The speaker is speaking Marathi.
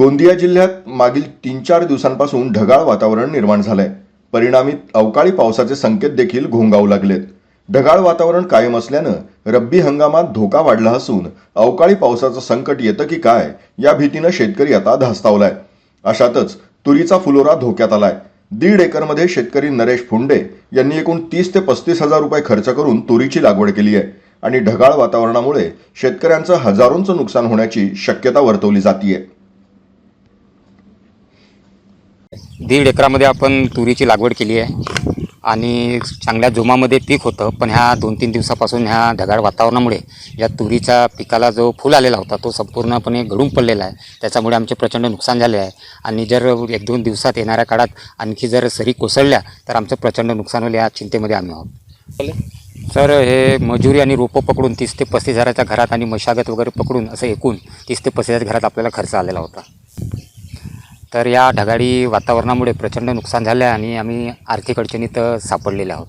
गोंदिया जिल्ह्यात मागील तीन चार दिवसांपासून ढगाळ वातावरण निर्माण झालंय. परिणामी अवकाळी पावसाचे संकेत देखील घोंगावू लागलेत. ढगाळ वातावरण कायम असल्यानं रब्बी हंगामात धोका वाढला असून अवकाळी पावसाचं संकट येतं की काय या भीतीनं शेतकरी आता धास्तावलाय. अशातच तुरीचा फुलोरा धोक्यात आलाय. दीड एकरमध्ये शेतकरी नरेश फुंडे यांनी एकूण तीस ते पस्तीस हजार रुपये खर्च करून तुरीची लागवड केली आहे आणि ढगाळ वातावरणामुळे शेतकऱ्यांचं हजारोंचं नुकसान होण्याची शक्यता वर्तवली जातीये. दीड एकरामध्ये आपण तुरीची लागवड केली आहे. आणि चांगल्या जोमामध्ये पीक होतं पण ह्या दोन तीन दिवसापासून ह्या ढगाळ वातावरणामुळे या तुरीच्या पिकाला जो फूल आलेला होता तो संपूर्णपणे गळून पडलेला आहे. त्याच्यामुळे आमचे प्रचंड नुकसान झाले आहे. आणि जर एक दोन दिवसात येणाऱ्या काळात आणखी जर सरी कोसळल्या तर आमचं प्रचंड नुकसान होईल या चिंतेमध्ये आम्ही आहोत. सर हे मजुरी आणि रोपं पकडून तीस ते पस्तीस हजाराच्या घरात आणि मशागत वगैरे पकडून असं एकूण तीस ते पस्तीस हजार घरात आपल्याला खर्च आलेला होता. तर या ढगाळी वातावरणामुळे प्रचंड नुकसान झालं आहे आणि आम्ही आर्थिक अडचणीत सापडलेले आहोत.